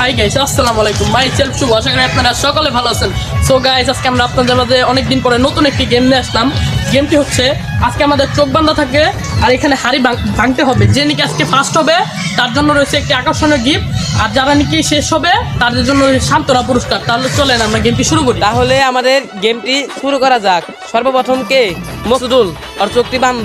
Hi guys আসসালামু আলাইকুম। My self শুভ আশা করি আপনারা সকলে ভালো আছেন। সো গাইস আজকে আমরা আপনাদের মাঝে অনেকদিন পরে নতুন একটি গেম নিয়ে আসলাম। গেমটি হচ্ছে, আজকে আমাদের চোখ বান্ধা থাকে আর এখানে হাড়ি ভাঙতে হবে। যে নাকি আজকে ফার্স্ট হবে, তার জন্য রয়েছে একটি আকর্ষণীয় গিফট আর যারা নাকি শেষ হবে, তাদের জন্য সান্ত্বনা পুরস্কার। তাহলে চলেন আমরা গেমটি শুরু করি। তাহলে আমাদের গেমটি শুরু করা যাক। সর্বপ্রথম কে? মকসুদুল, আর চোখটি বান্ধ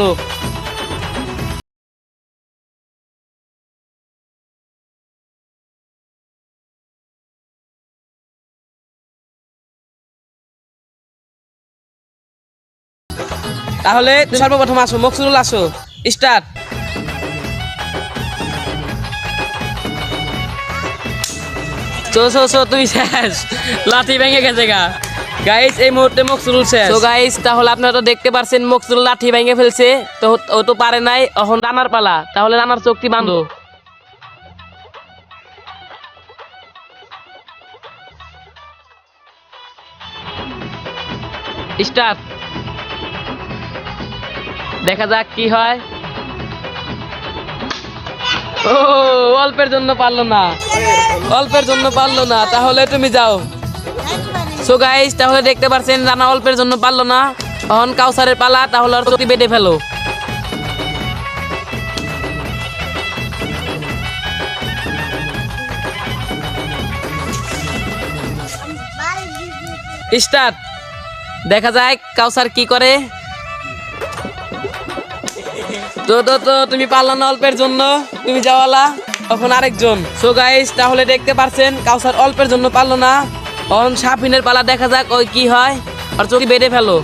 তাহলে সর্বপ্রথম আসো মকসুদুল আসো স্টার্ট। তুমি শেষ। লাঠি ভেঙে গেছে গা। গাইস এই মুহূর্তে মকসুদুল শেষ। তো গাইস তাহলে আপনারা তো দেখতে পারছেন মকসুদুল লাঠি ভেঙে ফেলছে। তো ও তো পারে নাই এখন রানার পালা। তাহলে রানার চোখটি বান্ধো স্টার্ট দেখা যাক কি হয়। ও, অল্পের জন্য পারল না। অল্পের জন্য পারল না, তাহলে তুমি যাও। সো গাইস তাহলে দেখতে পারছেন রানা অল্পের জন্য পারল না। এখন কাউসারের পালা, তাহলে আর চোখটি বেঁধে ফেলো। স্টার্ট দেখা যায় কাউসার কি করে। তো তো তো, তুমি পারলা না অল্পের জন্য। তুমি যাওয়ালা, তখন আরেকজন। সো গাইস তাহলে দেখতে পারছেন, কাউসার অল্পের জন্য পারল না। তখন সাপিনের পালা দেখা যাক ওই কি হয়, আর চোখি বেঁধে ফেলো।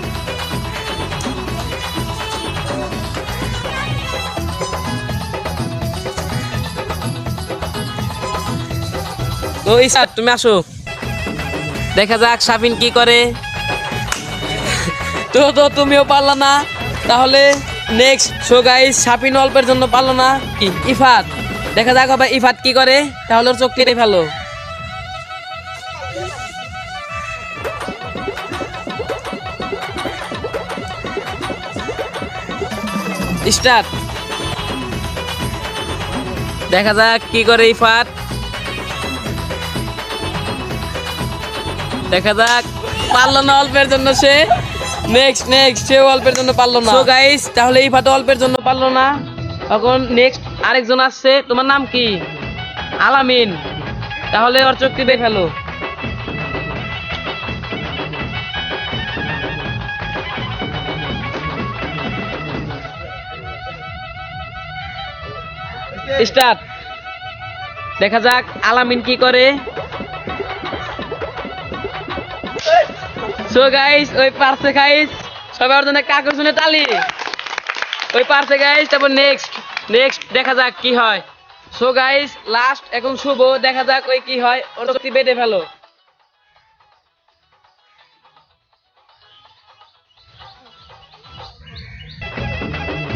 তো ইসাদ তুমি আসো। দেখা যাক সাপিন কি করে। তো তো, তুমিও পারলা না, তাহলে নেক্সট শো গাইস সাপিন অল্পের জন্য পারল না ইফাত দেখা যাক হবে ইফাত কি করে তাহলে ওর চোখ কেটে ফেলো স্টার্ট দেখা যাক কি করে ইফাত দেখা যাক পারল না অল্পের জন্য সে নেক্সট নেক্সট সে অল্পের জন্য পারল না। গাইস তাহলে এই ফাটো অল্পের জন্য পারল না। এখন নেক্সট আরেকজন আসছে। তোমার নাম কি? আলামিন। তাহলে ওর বের ফেলো। স্টার্ট দেখা যাক আলামিন কি করে। সো গাইস ওই পারছে গাইস সবার জন্য একটা আকর্ষণীয় তালি। ওই পারছে গাইস তারপর নেক্সট নেক্সট দেখা যাক কি হয়। সো গাইস লাস্ট এখন শুভ, দেখা যাক ওই কি হয়। ওর শক্তি বেঁধে ফেলো।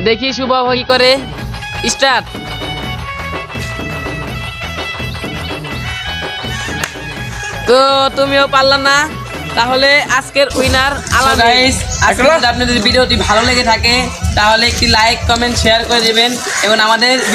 দেখি শুভ কি করে। স্টার্ট তো, তুমিও পারলা না? তাহলে আজকের উইনার আলাদা গাইস আজকে যদি আপনাদের ভিডিওটি ভালো লেগে থাকে তাহলে একটি লাইক কমেন্ট শেয়ার করে দেবেন এবং আমাদের